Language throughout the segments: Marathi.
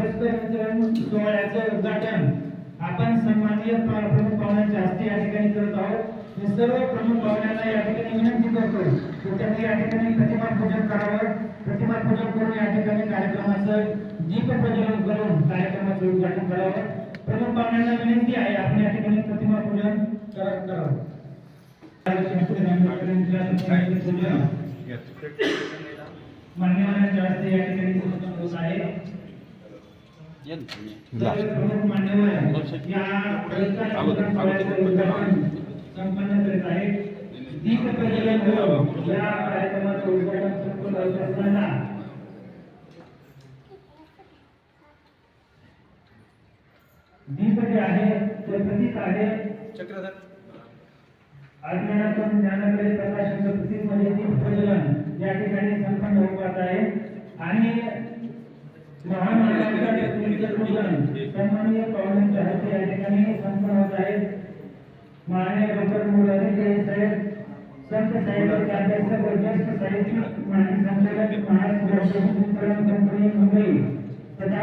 पुरस्कार सोहळ्याचं उद्घाटन आपण सन्माननीय प्रमुख पाहुण्यांच्या हस्ते या ठिकाणी करत आहोत. मी सर्व प्रमुख पाहुण्यांना या ठिकाणी विनंती करतो. की त्यांनी या ठिकाणी प्रतिमा पूजन करावं. प्रतिमा पूजन करून या ठिकाणी कार्यक्रमाचं दीप प्रज्वलन करून कार्यक्रमाचं उद्घाटन करावं. प्रमुख पाहुण्यांना विनंती आहे आपण या ठिकाणी प्रतिमा पूजन करत करावं मान्यवरांच्या हस्ते या ठिकाणी होत आहे. तर प्रमुख मान्यवर या पुरस्कार वितरण सोहळ्याचं उद्घाटन संपन्न करीत आहेत दीप प्रज्वलन करून या कार्यक्रमाचं उद्घाटन संपन्न होत असताना दीप जे आहे ते प्रतीक आहे अज्ञानातून ज्ञानाकडे प्रकाशाचं प्रतीक म्हणजे दीप प्रज्वलन या ठिकाणी संपन्न होत आहे आणि सन्माननीय पाहुण्यांच्या हस्ते या ठिकाणी संपन्न होत आहे माननीय डॉक्टर मुरारी साहेब संत साहित्य अभ्यासक व ज्येष्ठ साहित्यिक माजी संचालक महाराष्ट्र वितरण कंपनी मुंबई. तथा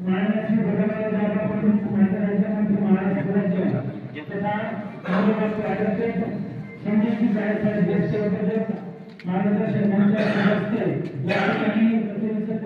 माननीय श्री भगवान दादा पंडित माजी राज्यमंत्री महाराष्ट्र राज्य तथा माननीय ॲडव्होकेट संजयजी साहेब ज्येष्ठ उद्योजक मार्गदर्शक मंचाच्या हस्ते या ठिकाणी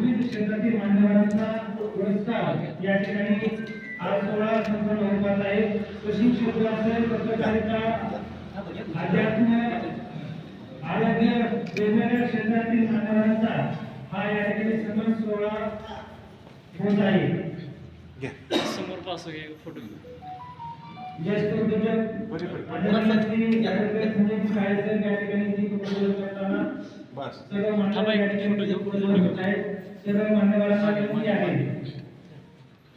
विविध क्षेत्रातील मान्यवरांचा पुरस्कार या ठिकाणी आज सोळा संपन्न होत आहे कृषी क्षेत्र असेल पत्रकारिता अध्यात्म आरोग्य वेगवेगळ्या क्षेत्रातील मान्यवरांचा हा या ठिकाणी सन्मान सोहळा होत आहे. समोर पास फोटो ज्येष्ठ उद्योजक या ठिकाणी सर्व मान्यवर या आहेत. सर्व मान्यवरांना विनंती आहे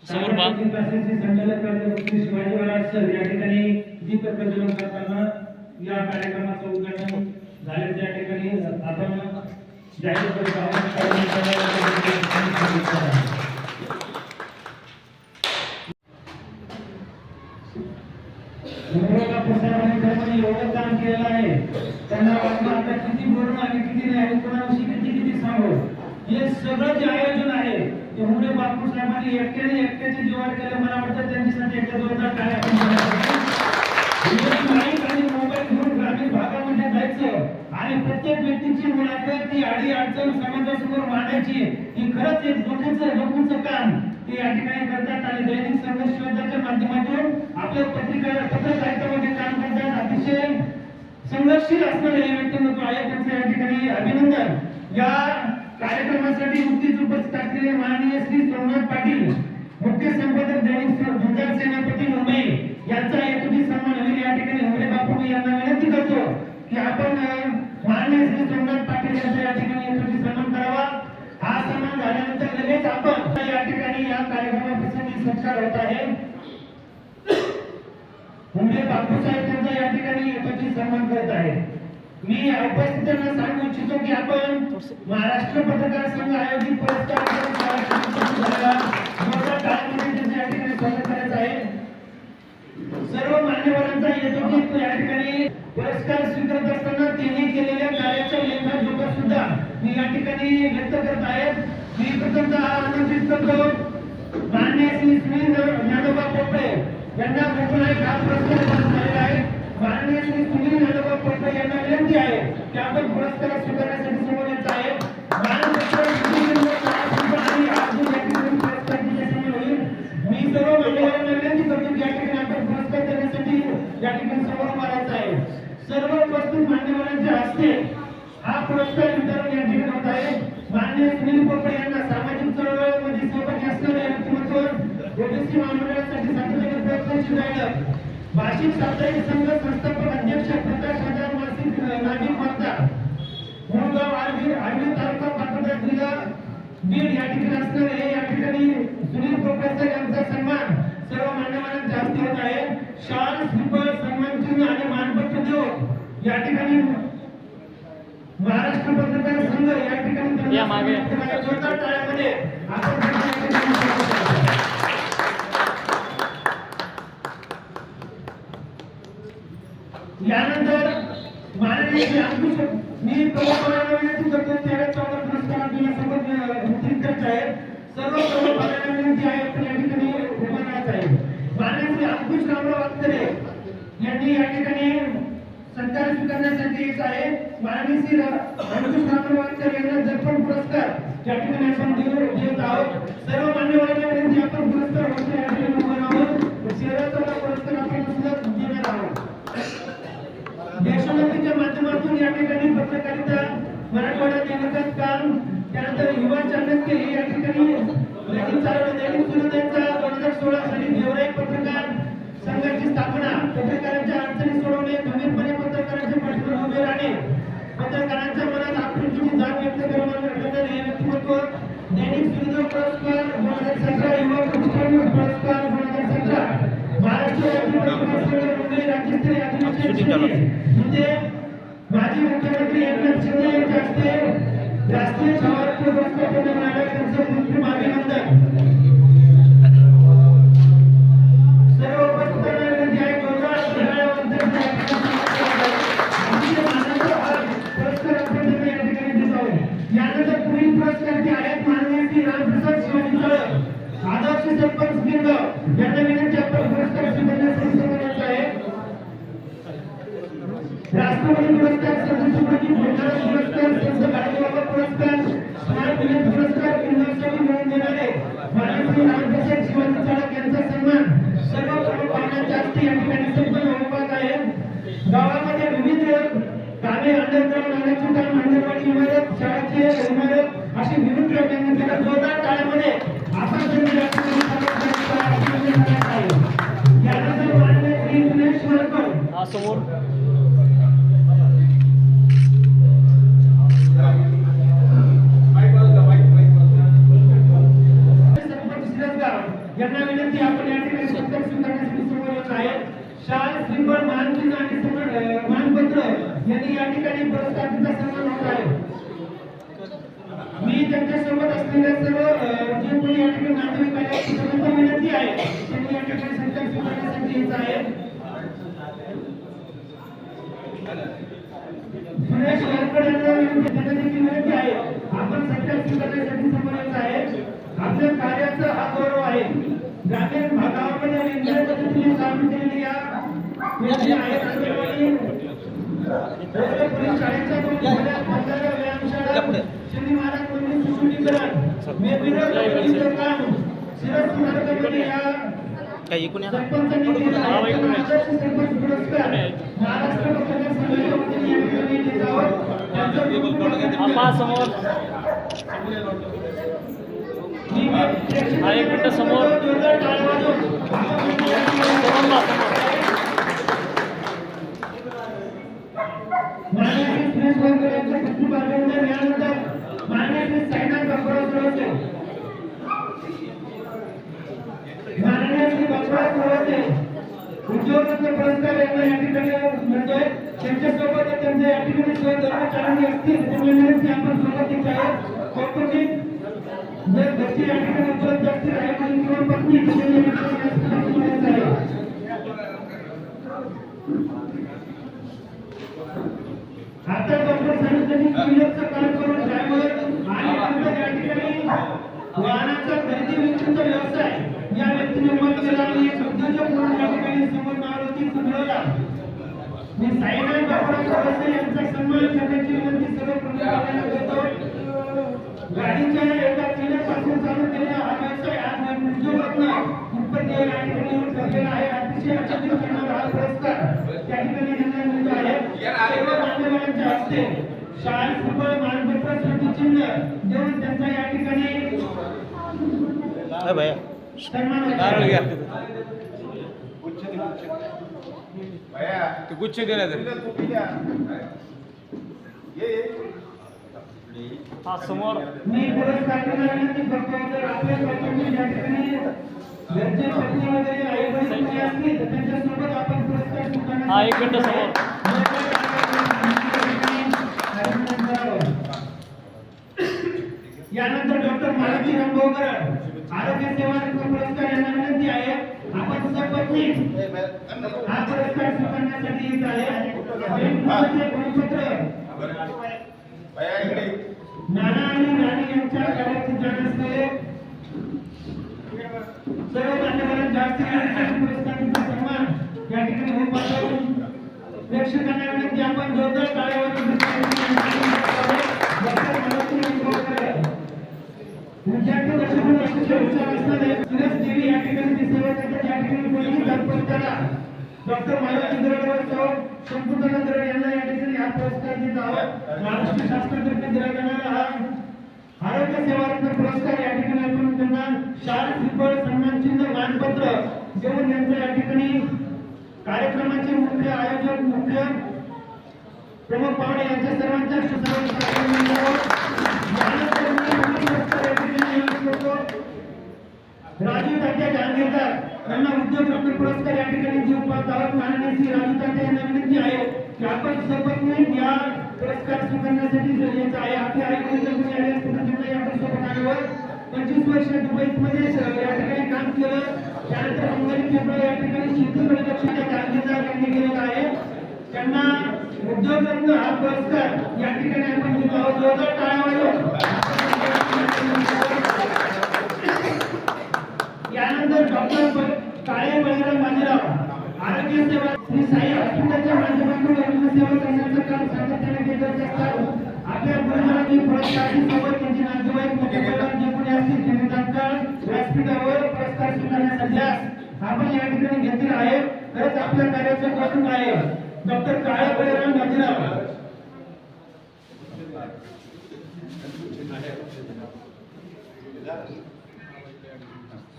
समोर पहा. सामाजिक क्लासेसचे संचालक प्राध्यापक श्री शिवाजी महाराज सर या ठिकाणी दीप प्रज्वलन करताना या कार्यक्रमाचं उद्घाटन झाल्याचं या ठिकाणी आपण जाहीर करत आहोत मुंबईला प्रसारमाध्यमांनी एवढं काम केलेलं आहे त्यांना वाटलं आता किती बोलणं आणि किती नाही आणि कोणाविषयी किती किती सांगू हे सगळं जे आयोजन आहे ते मुंबई बापू साहेबांनी एकट्याने एकट्याचे जीवन केले. मला वाटतं त्यांच्यासाठी एकदा जोरदार काय आपण आणि मोबाईल घेऊन ग्रामीण भागामध्ये जायचं आणि प्रत्येक व्यक्तीची मुलाखत ती आडी अडचण समाजासमोर मांडायची ही खरंच एक मोठ्याचं लोकांचं काम. ते या ठिकाणी करतात आणि दैनिक संघर्ष शोधाच्या माध्यमातून आपल्या पत्रिका पत्रकारितेमध्ये काम करतात. अतिशय संघर्षशील असणारे हे व्यक्तिमत्व आहे. त्यांचं या ठिकाणी अभिनंदन. या कार्यक्रमासाठी नुकतीच उपस्थित असलेले माननीय श्री सोमनाथ पाटील मुख्य संपादक दैनिक गुजरात सेनापती मुंबई यांचा हेतूची सन्मान होईल. या ठिकाणी हमरे बापू यांना विनंती करतो की आपण माननीय श्री सोमनाथ पाटील यांचा या ठिकाणी हेतूची सन्मान करावा. हा सन्मान झाल्यानंतर लगेच आपण या ठिकाणी या कार्यक्रमाप्रसंगी सत्कार होत आहे. हुमरे बापू साहेब यांचा या ठिकाणी हेतूची सन्मान करत आहे मी उपस्थितांना सांगू इच्छितो की आपण महाराष्ट्र पत्रकार संघ आयोजित पुरस्कार या ठिकाणी सर्व मान्यवरांचा येतो की या ठिकाणी पुरस्कार स्वीकारत असताना त्यांनी केलेल्या कार्याच्या लेखाजोखा सुद्धा मी या ठिकाणी व्यक्त करत आहेत मी प्रथमतः आमंत्रित करतो मान्य श्री श्री ज्ञानोबा पोपळे. यांना मुकुलाय हा पुरस्कार झालेला आहे. माननीय श्री सुनील ज्ञानोबा पोपळे यांना विनंती आहे की आपण पुरस्कार स्वीकारण्यासाठी समोर येत आहे माननीय सुनील आणि आज या ठिकाणी पुरस्कार दिल्यासमोर होईल मी सर्व मान्यवरांना विनंती करतो पण या ठिकाणी होत आहे माननीय सुनील पोपळे यांना सामाजिक चळवळीमध्ये सहभागी असणारे व्यक्तिमत्व ओबीसी महामंडळासाठी सातत्याने भाषिक साप्ताहिक संघ संस्थापक अध्यक्ष प्रकाश हजार मासिक नागिक वार्ता. मुळगाव आर्वी आर्वी तालुका पाटोदा जिल्हा. बीड या ठिकाणी असणारे हे या ठिकाणी सुनील प्रोफेसर यांचा सन्मान सर्व मान्यवरांच्या हस्ते होत आहे. शाल श्रीफळ सन्मान चिन्ह आणि मानपत्र देऊन या ठिकाणी महाराष्ट्र पत्रकार संघ या ठिकाणी त्यांना या मागे. सन्मानित केलं आहे. जोरदार टाळ्यामध्ये आपण त्यांना या ठिकाणी स्वागत करतो. यानंतर माननीय श्री अंकुश मी प्रमुखांना विनंती करतो तेरा चौदा पुरस्कार आपल्याला सोबत अं, वितरित करत आहे सर्व प्रमुखांना विनंती आहे आपण या ठिकाणी उभं राहायचं आहे माननीय श्री अंकुश रामराव वातकरे यांनी या ठिकाणी सत्कार स्वीकारण्यासाठी आहे. माननीय श्री रा- अंकुश पुरस्कार. या ठिकाणी आपण देऊ देत आहोत सर्व मान्यवरांना विनंती आपण पुरस्कार वरती या ठिकाणी उभं राहून शेअराचा पुरस्कार आपण सुद्धा देणार आहोत देशोन्नतीच्या माध्यमातून या ठिकाणी पत्रकारिता मराठवाडा दैनिकात काम त्यानंतर युवा चाणक्य हे या ठिकाणी दैनिक चालवलं दैनिक सूर्योदयचा दोन हजार सोळा साली देवराई पत्रकार संघाची स्थापना पत्रकारांच्या अडचणी सोडवणे खंबीरपणे पत्रकारांच्या पाठीवर उभे राहणे पत्रकारांच्या मनात आपुलकीची जाण व्यक्त करणारे हे व्यक्तिमत्व दैनिक सूर्योदय पुरस्कार दोन हजार सतरा युवा प्रतिष्ठान पुरस्कार दोन हजार सतरा महाराष्ट्र राज्य पत्रकार संघ मुंबई राज्यस्तरीय अधिवेशन म्हणजे माजी मुख्यमंत्री एकनाथ शिंदे यांच्या हस्ते राष्ट्रीय पुरस्कार देण्यात आला विविध आणण्याचे काम अंगणवाडी इमारत शाळेची इमारत अशी विविध जोरदार टाळ्यामध्ये आपण समोर. यांना विनंती आपण या ठिकाणी सत्कार स्वीकारण्यासाठी समोर येत आहे. शाल श्रीफळ मानचिन्ह आणि मानपत्र यांनी या ठिकाणी पुरस्कारांचा सन्मान होत आहे. मी त्यांच्यासोबत असलेल्या सर्व जे कोणी या ठिकाणी नातेवाईक आहे सर्वांना विनंती आहे. त्यांनी या ठिकाणी सत्कार स्वीकारण्यासाठी यायचं आहे. सुरेश विनंती आहे. आपण सत्कार स्वीकारण्यासाठी समोर आहे आपल्या कार्याचा हा गौरव आहे. ग्रामीण भागावर वेगवेगळ्या या या काही एकूण समोर हा एक मिनिट समोर. जोरदार टाळ्या सुरेश साईनाथ बापराव माननीय श्री बापराव उद्योगरत्न पुरस्कार यांना या ठिकाणी त्यांच्यासोबत त्यांच्या या ठिकाणी असतील विनंती आपण सोबत आहे कौटुंबिक जर घरची या ठिकाणी उपलब्ध असतील आई वडील किंवा पत्नी त्यांनी या ठिकाणी आहे आता डॉक्टर सांगितलं की क्लिअरचं काम करून ड्रायव्हर आणि नंतर या ठिकाणी वाहनाचा खरेदी विक्रीचा व्यवसाय या व्यक्तीने मत केला आणि एक उद्योजक म्हणून या ठिकाणी समोर मारुती मी साईनाथ यांचा सन्मान करण्याची विनंती सर्व करतो. गाडीच्या एका केल्यापासून चालू केलेला हा व्यवसाय आज उद्योगातनं उत्पत्ती या ठिकाणी येऊन ठरलेला आहे अतिशय अचंबित करणारा हा पुरस्कार त्या ठिकाणी त्यांना मिळतो आहे सर्व मान्यवरांच्या हस्ते शाल सुपर मानपत्र चिन्ह देऊन त्यांचा या ठिकाणी गुच्छ दे हा समोर. मी पुरस्कार देण्याला विनंती करतो तर आपल्या लोकांनी या ठिकाणी घरचे पत्नी वगैरे आई वडील कोणी असतील तर त्यांच्यासोबत आपण पुरस्कार स्वीकारण्यासाठी हा, एक मिनिटं समोर. डॉक्टर मालती रंगोकर आरोग्य सेवा रत्न पुरस्कार यांना विनंती आहे. आपण सपत्नी हा पुरस्कार स्वीकारण्यासाठी येत आहे. वेगवेगळे नाना आणि राणी यांच्या कार्याचे जाण असलेले सर्व मान्यवरांना जास्त पुरस्कारांचा सन्मान या ठिकाणी होत पाहतो. प्रेक्षकांना विनंती आपण जोरदार टाळ्यावर विद्यार्थी दशकून अतिशय हुशार असणारे सुरेश देवी या ठिकाणी ती सेवा करतात या ठिकाणी कोणी दानपत्राला डॉक्टर मारुती दरड सौ शंकुतला यांना या ठिकाणी हा पुरस्कार देत आहोत महाराष्ट्र शासनातर्फे दिला जाणारा हा आरोग्य सेवा रत्न पुरस्कार या ठिकाणी आपण त्यांना शाल श्रीफळ सन्मान चिन्ह मानपत्र देऊन यांचं या ठिकाणी कार्यक्रमाचे मुख्य आयोजक मुख्य प्रमुख पाहुणे यांच्या सर्वांच्या राजीव तात्या जहांगीरदार यांना उद्योग रत्न पुरस्कार या ठिकाणी जीव पाहत आहोत माननीय श्री राजीव तात्या यांना विनंती आहे की आपण सपत्नी या पुरस्कार स्वीकारण्यासाठी जो यायचं आहे. आपले आई वडील आले असतील तर त्यांना या पुरस्कार आल्यावर पंचवीस वर्ष दुबईत मध्ये या ठिकाणी काम केलं. त्यानंतर अंगणी फेब्रुवारी या ठिकाणी शेतीकडे लक्ष त्या जहांगीरदार यांनी केलेलं आहे. त्यांना उद्योग रत्न हा पुरस्कार या ठिकाणी आपण देतो आहोत. जोरदार टाळ्या यानंतर डॉक्टर काळे बळीराम बाजीराव आरोग्य सेवा श्री साई हॉस्पिटलच्या माध्यमातून सेवा करण्याचं काम सातत्याने केलं असतात आपल्या गुरुजनांनी सोबत त्यांचे नातेवाईक जे कोणी असतील त्यांनी तात्काळ व्यासपीठावर पुरस्कार असल्यास आपण या ठिकाणी घेतलेलं आहे. खरंच आपल्या कार्याचं कौतुक आहे. डॉक्टर काळे बळीराम बाजीराव.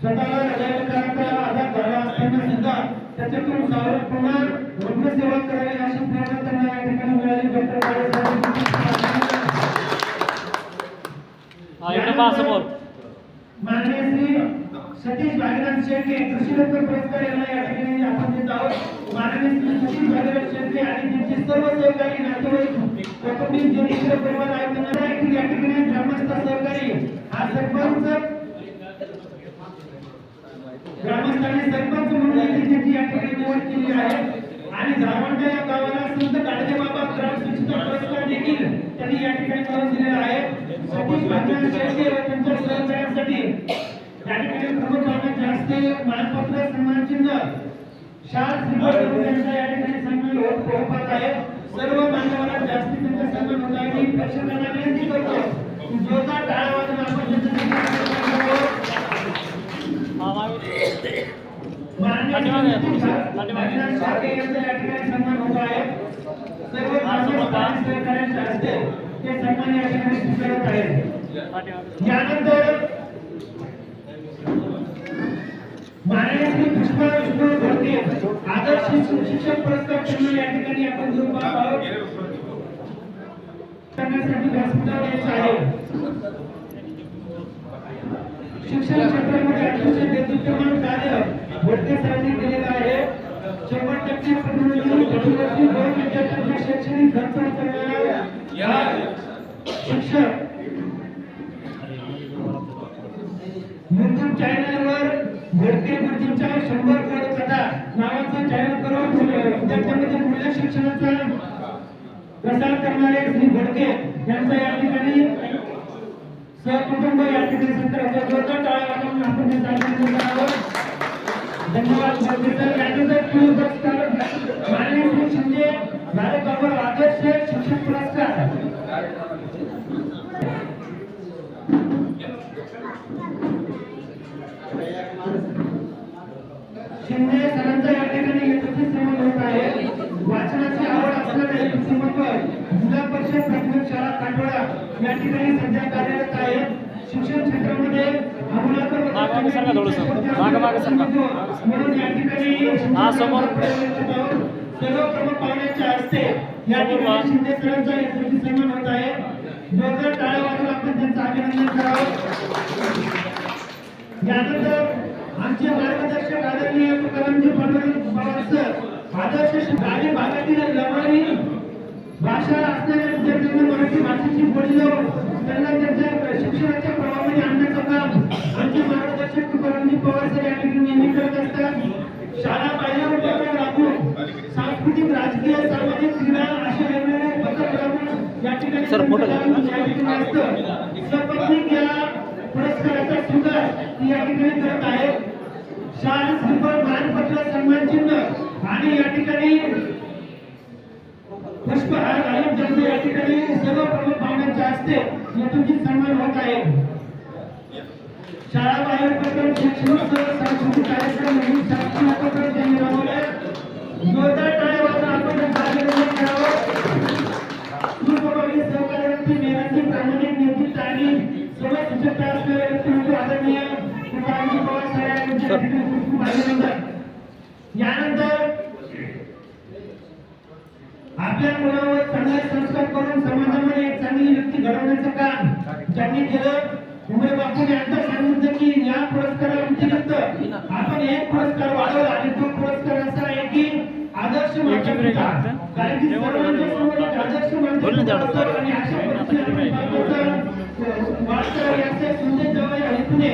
स्वतःला हृदयविकाराचा आधार झाला असताना सुद्धा त्याच्यातून पुन्हा रुग्णसेवा करावी अशी प्रेरणा त्यांना या ठिकाणी मिळाली. डॉक्टर माननीय श्री सतीश भागीरथ शेळके कृषी रत्न पुरस्कार यांना या ठिकाणी आपण देत आहोत. माननीय श्री सतीश शेळके आणि त्यांचे सर्व सहकारी नातेवाईक कौटुंबिक जे मित्र परिवार आहेत त्यांना देखील या ठिकाणी ग्रामस्थ सहकारी. हा सरपंच ग्रामस्थांनी सरपंच म्हणून त्यांची या ठिकाणी निवड केली आहे. आणि धारवंडा या गावाला संत गाडगे बाबा ग्राम स्वच्छता पुरस्कार देखील त्यांनी या ठिकाणी मिळवून दिलेला आहे. सतीश भागीरथ शेळके व त्यांच्या सहकार्यासाठी त्या ठिकाणी प्रमुख पाहुण्यांच्या हस्ते मानपत्र सन्मान चिन्ह शाल श्रीफळ देऊन या ठिकाणी सन्मान होत आहे. सर्व मान्यवरांना जास्तीत जास्त सन्मान होत आहे. मी प्रेक्षकांना विनंती करतो. जो जोरदार टाळ्या वाजवून आपण त्यांचं सन्मान करावं. हा मागे माननीय पाठीमागे या, श्री पाठीमागे. शाके यांचा या ठिकाणी सन्मान होत आहे सर्व मान्य सहकार्यांच्या हस्ते ते सन्मान या ठिकाणी स्वीकारत आहेत पाठीमागे यानंतर पुष्पा विष्णू आदर्श शिक्षक पुरस्कार त्यांना या ठिकाणी आपण देऊ पाहत करण्यासाठी व्यासपीठावर यायचं आहे शिक्षण क्षेत्रामध्ये अतिशय नेतृत्वमान कार्य घोडके आहे. शंभर टक्के प्रतिनिधी दोन शैक्षणिक खर्च या शिक्षक युट्यूब चॅनलवर घोडके गुरुजींच्या शंभर कथा नावाचं चॅनल करून विद्यार्थ्यांमध्ये शिक्षणाचा प्रसार करणारे श्री घोडके यांचा या ठिकाणी सहकुटुंब या ठिकाणी सत्र टाळ्या आपण धन्यवाद माननीय श्री शिंदे भारत बाबा आदर्श शिक्षक पुरस्कार. शिंदे सरांचा या ठिकाणी यशस्वी श्रम होत आहे. वाचनाची आवड असणारे व्यक्तिमत्व जिल्हा परिषद प्राथमिक शाळा काटोडा या ठिकाणी सध्या कार्यरत आहेत शिक्षण क्षेत्रामध्ये मागं सरका थोडंसं. करण्याची मागं मागं सरका. म्हणून या ठिकाणी हा, समोर. या ठिकाणी. शिंदे सरांचा सन्मान होत आहे जोरदार टाळ्या वाजून आपण त्यांचं अभिनंदन करावं यानंतर आमचे मार्गदर्शक आदरणीय तुकारामजी पांडुरंग पवार सर आदर्श ग्रामीण भागातील लवारी भाषा असणाऱ्या विद्यार्थ्यांना मराठी भाषेची गोडी लावून त्यांना त्यांच्या शिक्षणाच्या प्रवाहामध्ये आणण्याचं काम आमचे मार्गदर्शक तुकारामजी पवार सर या ठिकाणी नेहमी करत असतात शाळा उपक्रम राबवून सांस्कृतिक राजकीय सामाजिक क्रीडा अशा वेगवेगळे उपक्रम या ठिकाणी सर, असतं. सपत्नीक या पुरस्काराचा स्वीकार या ठिकाणी करत आहे. शाल श्रीफळ मानपत्र सन्मान चिन्ह आणि या ठिकाणी पुष्पहार त्यांचे या ठिकाणी सर्व प्रमुख पाहुण्यांच्या हस्ते यथोचित सन्मान होत आहे. शाळा बाहेर उपक्रम शैक्षणिक सांस्कृतिक कार्यक्रम नवीन उपक्रम त्यांनी राबवले. जोरदार टाळ्या वाजून आपण अभिनंदन करावं पूर्वभावी सहकार्य व्यक्ती मेहनती प्रामाणिक निर्दिष्ट आणि सर्व सुचकता असलेले व्यक्तिमत्व आदरणीय तुकारामजी पवार साहेब यांचे यानंतर आपल्या मुलावर चांगले संस्कार करून समाजामध्ये चांगली व्यक्ती घडवण्याचं काम ज्यांनी केलं उमरे बापून यांचं सांगितलं की या पुरस्कारा व्यतिरिक्त आपण एक पुरस्कार वाढवला आणि तो पुरस्कार असा आहे की आदर्श माता. कारण की सर्वांच्या समोर आदर्श माता आणि अशा बापूचं वाटतं याचे संदेश जवळ ऐकूने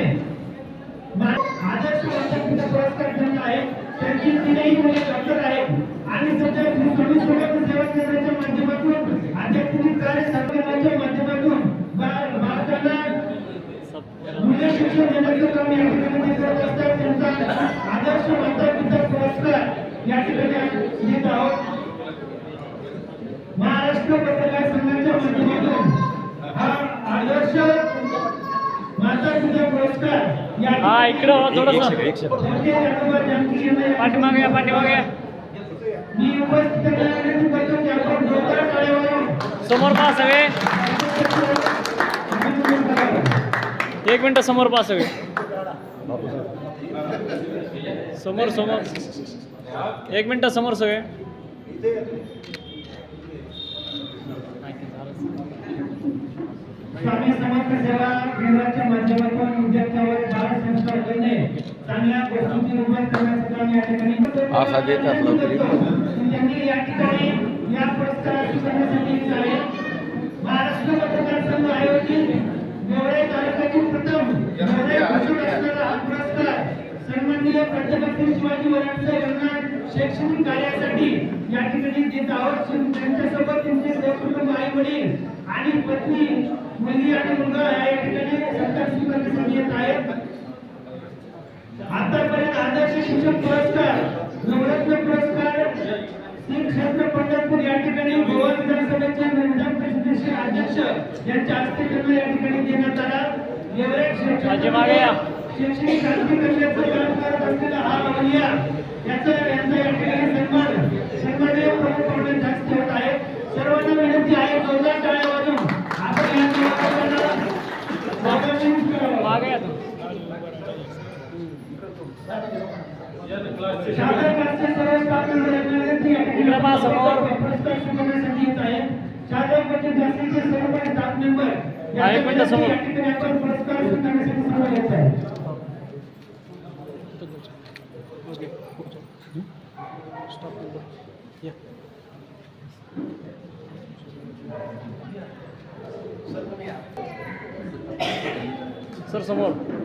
आदर्श माता पुरस्कार ज्यांना आहे त्यांची तीनही मुले डॉक्टर आहेत आणि सध्या श्री स्वामी समर्थ सेवा केंद्राच्या माध्यमातून आध्यात्मिक कार्य संघटनाच्या माध्यमातून बा- बालकांना मुले शिक्षण देण्याचं काम या ठिकाणी ते करत असतात त्यांचा आदर्श माता पिता पुरस्कार या ठिकाणी देत आहोत महाराष्ट्र पत्रकार संघाच्या माध्यमातून हा आदर्श माता पिता पुरस्कार या हा इकडं थोडंसं पाठीमागे पाठीमागे. मी उपस्थित समोर अभिनंदन करावं. एक मिनिट समोर पहा सगळे समोर समोर एक मिनिट समोर सगळे. स्वामी समर्थ सेवा केंद्राच्या माध्यमातून विद्यार्थ्यांवर बाल संस्कार करणे चांगल्या गोष्टींची या ठिकाणी. त्यांनी या ठिकाणी या पुरस्काराची करण्यासाठी महाराष्ट्र पत्रकार संघ आयोजित गेवराई तालुक्यातील प्रथम गेवराई भाषण असणारा हा पुरस्कार सन्माननीय प्राध्यापक श्री शिवाजी वराडकर यांना शैक्षणिक कार्यासाठी या ठिकाणी देत आहोत त्यांच्यासोबत त्यांचे सहकुटुंब आई वडील आणि पत्नी मुलगी आणि मुलगा या ठिकाणी सत्कार स्वीकारण्यासाठी येत आहेत. आतापर्यंत आदर्श शिक्षक पुरस्कार नवरत्न पुरस्कार श्री क्षेत्र पंढरपूर या ठिकाणी गोवा विधानसभेचे विधान परिषदेचे अध्यक्ष यांच्या हस्ते त्यांना या ठिकाणी देण्यात आला. गेवराई शैक्षणिक- हा याचा यांचा या ठिकाणी सन्मान सन्माननीय प्रमुख पाहुण्यांच्या हस्ते होत आहे सर्वांना विनंती आहे जोरदार टाळ्या वाजून आपण या सर्व स्टाफ मेंबर यांना विनंती आहे की इकडे पहा समोर. पुरस्कार स्वीकारण्यासाठी येत आहे शासनाचे जास्तीचे सर्व स्टाफ मेंबर. या ठिकाणी आपण पुरस्कार स्वीकारण्यासाठी सर्व येत आहे सर समोर.